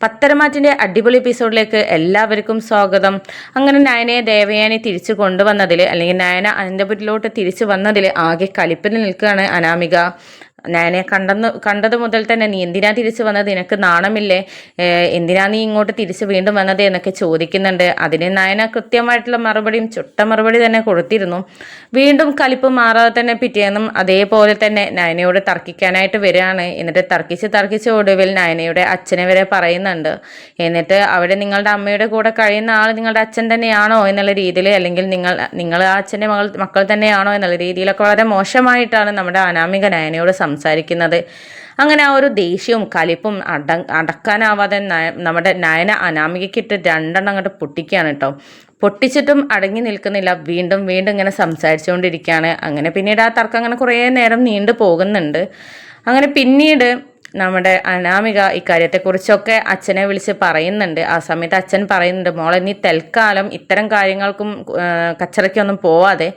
പത്തരമാറ്റിന്റെ അടിപൊളി എപ്പിസോഡിലേക്ക് എല്ലാവർക്കും സ്വാഗതം. അങ്ങനെ നയനയെ ദേവയാനി തിരിച്ചു കൊണ്ടുവന്നതിൽ അല്ലെങ്കിൽ നയന അനന്തപുരിലോട്ട് തിരിച്ചു വന്നതിൽ ആകെ കലിപ്പിൽ നിൽക്കുകയാണ് അനാമിക. ഞാനെ കണ്ടെന്ന് കണ്ടത് മുതൽ തന്നെ നീ എന്തിനാ തിരിച്ചു വന്നത്? നിനക്ക് നാണമില്ലേ? എന്തിനാ നീ ഇങ്ങോട്ട് തിരിച്ചു വീണ്ടും വന്നത് എന്നൊക്കെ ചോദിക്കുന്നുണ്ട്. അതിന് നയന കൃത്യമായിട്ടുള്ള മറുപടിയും ചുട്ട മറുപടി തന്നെ കൊടുത്തിരുന്നു. വീണ്ടും കലിപ്പ് മാറാതെ തന്നെ പിറ്റേന്നും അതേപോലെ തന്നെ നയനയോട് തർക്കിക്കാനായിട്ട് വരികയാണ്. എന്നിട്ട് തർക്കിച്ച് തർക്കിച്ച് ഒടുവിൽ നയനയുടെ അച്ഛനെ വരെ പറയുന്നുണ്ട്. എന്നിട്ട് അവിടെ നിങ്ങളുടെ അമ്മയുടെ കൂടെ കഴിയുന്ന ആൾ നിങ്ങളുടെ അച്ഛൻ തന്നെയാണോ എന്നുള്ള രീതിയിൽ അല്ലെങ്കിൽ നിങ്ങൾ നിങ്ങൾ ആ അച്ഛന്റെ മകൾ മക്കൾ തന്നെയാണോ എന്നുള്ള രീതിയിലൊക്കെ വളരെ മോശമായിട്ടാണ് നമ്മുടെ അനാമിക നയനയോട് സംസാരിക്കുന്നത്. അങ്ങനെ ആ ഒരു ദേഷ്യവും കലിപ്പും അട അടക്കാനാവാതെ നമ്മുടെ നയന അനാമികയ്ക്കിട്ട് രണ്ടെണ്ണം അങ്ങോട്ട് പൊട്ടിക്കുകയാണ് കേട്ടോ. പൊട്ടിച്ചിട്ടും അടങ്ങി നിൽക്കുന്നില്ല. വീണ്ടും വീണ്ടും ഇങ്ങനെ സംസാരിച്ചുകൊണ്ടിരിക്കുകയാണ്. അങ്ങനെ പിന്നീട് ആ തർക്കം അങ്ങനെ കുറേ നേരം നീണ്ടു പോകുന്നുണ്ട് അങ്ങനെ പിന്നീട് നമ്മുടെ അനാമിക ഇക്കാര്യത്തെക്കുറിച്ചൊക്കെ അച്ഛനെ വിളിച്ച് പറയുന്നുണ്ട്. ആ സമയത്ത് അച്ഛൻ പറയുന്നുണ്ട് മോൾ നീ തൽക്കാലം ഇത്തരം കാര്യങ്ങൾക്കും കച്ചറയ്ക്കൊന്നും പോവാതെ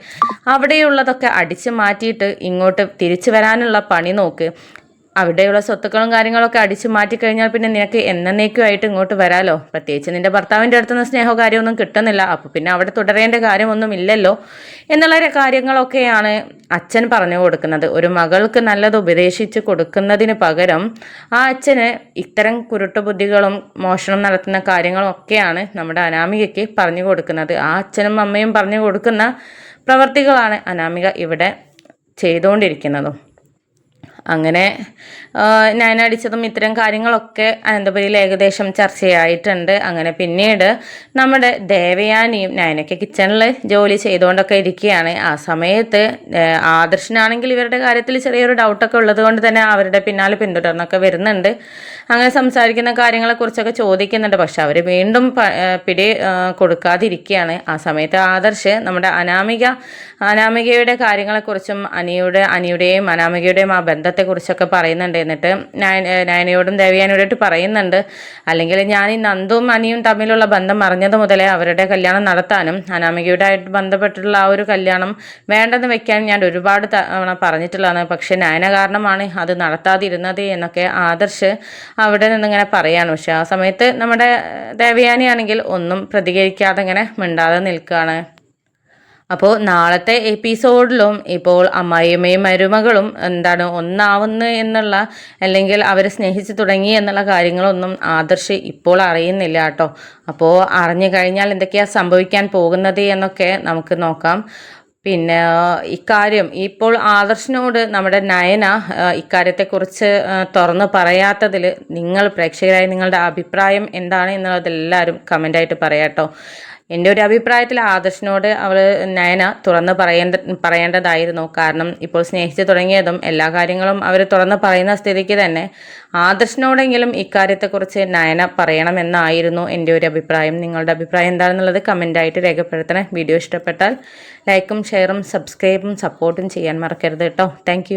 അവിടെയുള്ളതൊക്കെ അടിച്ചു മാറ്റിയിട്ട് ഇങ്ങോട്ട് തിരിച്ചു വരാനുള്ള പണി നോക്ക്. അവിടെയുള്ള സ്വത്തുക്കളും കാര്യങ്ങളൊക്കെ അടിച്ചു മാറ്റി കഴിഞ്ഞാൽ പിന്നെ നിനക്ക് എന്നേക്കുമായിട്ട് ഇങ്ങോട്ട് വരാലോ. പ്രത്യേകിച്ച് നിന്റെ ഭർത്താവിന്റെ അടുത്തുനിന്ന് സ്നേഹവും കാര്യമൊന്നും കിട്ടുന്നില്ല. അപ്പോൾ പിന്നെ അവിടെ തുടരേണ്ട കാര്യമൊന്നും ഇല്ലല്ലോ. എന്നുള്ള കാര്യങ്ങളൊക്കെയാണ് അച്ഛൻ പറഞ്ഞു കൊടുക്കുന്നത്. ഒരു മകൾക്ക് നല്ലത് ഉപദേശിച്ച് കൊടുക്കുന്നതിന് പകരം ആ അച്ഛന് ഇത്തരം കുരുട്ടുബുദ്ധികളും മോഷണം നടത്തുന്ന കാര്യങ്ങളും ഒക്കെയാണ് നമ്മുടെ അനാമികയ്ക്ക് പറഞ്ഞു കൊടുക്കുന്നത്. ആ അച്ഛനും അമ്മയും പറഞ്ഞു കൊടുക്കുന്ന പ്രവർത്തികളാണ് അനാമിക ഇവിടെ ചെയ്തുകൊണ്ടിരിക്കുന്നതും. അങ്ങനെ ഞാനടിച്ചതും ഇത്തരം കാര്യങ്ങളൊക്കെ അനന്തപുരിയിൽ ഏകദേശം ചർച്ചയായിട്ടുണ്ട്. അങ്ങനെ പിന്നീട് നമ്മുടെ ദേവയാനിയും നയനയ്ക്ക് കിച്ചണിൽ ജോലി ചെയ്തുകൊണ്ടൊക്കെ ഇരിക്കുകയാണ്. ആ സമയത്ത് ആദർശനാണെങ്കിൽ ഇവരുടെ കാര്യത്തിൽ ചെറിയൊരു ഡൗട്ടൊക്കെ ഉള്ളത് കൊണ്ട് തന്നെ അവരുടെ പിന്നാലെ പിന്തുടർന്നൊക്കെ വരുന്നുണ്ട്. അങ്ങനെ സംസാരിക്കുന്ന കാര്യങ്ങളെക്കുറിച്ചൊക്കെ ചോദിക്കുന്നുണ്ട്. പക്ഷെ അവർ വീണ്ടും പിടി കൊടുക്കാതിരിക്കുകയാണ്. ആ സമയത്ത് ആദർശ് നമ്മുടെ അനാമിക അനാമികയുടെ കാര്യങ്ങളെക്കുറിച്ചും അനിയുടെ അനിയുടെയും അനാമികയുടെയും ആ ബന്ധത്തെക്കുറിച്ചൊക്കെ പറയുന്നുണ്ട്. എന്നിട്ട് നയനയോടും ദേവിയാനോടായിട്ട് പറയുന്നുണ്ട്. അല്ലെങ്കിൽ ഞാൻ ഈ നന്ദും അനിയും തമ്മിലുള്ള ബന്ധം അറിഞ്ഞത് മുതലേ അവരുടെ കല്യാണം നടത്താനും അനാമികയുടെയായിട്ട് ബന്ധപ്പെട്ടിട്ടുള്ള ആ ഒരു കല്യാണം വേണ്ടെന്ന് വെക്കാൻ ഞാൻ ഒരുപാട് തവണ പറഞ്ഞിട്ടുള്ളതാണ്. പക്ഷെ നയന കാരണമാണ് അത് നടത്താതിരുന്നത് എന്നൊക്കെ ആദർശ് അവിടെ നിന്നിങ്ങനെ പറയാണ്. പക്ഷെ ആ സമയത്ത് നമ്മുടെ ദേവയാനിയാണെങ്കിൽ ഒന്നും പ്രതികരിക്കാതെ ഇങ്ങനെ മിണ്ടാതെ നിൽക്കുകയാണ്. അപ്പോൾ നാളത്തെ എപ്പിസോഡിലും ഇപ്പോൾ അമ്മായിയമ്മയും മരുമകളും എന്താണ് ഒന്നാവുന്നു എന്നുള്ള അല്ലെങ്കിൽ അവരെ സ്നേഹിച്ച് തുടങ്ങി എന്നുള്ള കാര്യങ്ങളൊന്നും ആദർശ് ഇപ്പോൾ അറിയുന്നില്ല കേട്ടോ. അപ്പോൾ അറിഞ്ഞു കഴിഞ്ഞാൽ എന്തൊക്കെയാണ് സംഭവിക്കാൻ പോകുന്നത് എന്നൊക്കെ നമുക്ക് നോക്കാം. പിന്നെ ഇക്കാര്യം ഇപ്പോൾ ആദർശിനോട് നമ്മുടെ നയന ഇക്കാര്യത്തെക്കുറിച്ച് തുറന്ന് പറയാത്തതിൽ നിങ്ങൾ പ്രേക്ഷകരായി നിങ്ങളുടെ അഭിപ്രായം എന്താണ് എന്നുള്ളത് എല്ലാവരും കമന്റായിട്ട് പറയാട്ടോ. എന്റെ ഒരു അഭിപ്രായത്തിൽ ആദർശിനോട് അവൾ നയന തുറന്ന് പറയേണ്ട പറയേണ്ടതായിരുന്നു. കാരണം ഇപ്പോൾ സ്നേഹിച്ച് തുടങ്ങിയതും എല്ലാ കാര്യങ്ങളും അവർ തുറന്ന് പറയുന്ന സ്ഥിതിക്ക് തന്നെ ആദർശിനോടെങ്കിലും ഇക്കാര്യത്തെക്കുറിച്ച് നയന പറയണമെന്നായിരുന്നു എന്റെ ഒരു അഭിപ്രായം. നിങ്ങളുടെ അഭിപ്രായം എന്താണെന്നുള്ളത് കമന്റായിട്ട് രേഖപ്പെടുത്തണേ. വീഡിയോ ഇഷ്ടപ്പെട്ടാൽ ലൈക്കും ഷെയറും സബ്സ്ക്രൈബും സപ്പോർട്ടും ചെയ്യാൻ മറക്കരുത് കേട്ടോ. താങ്ക്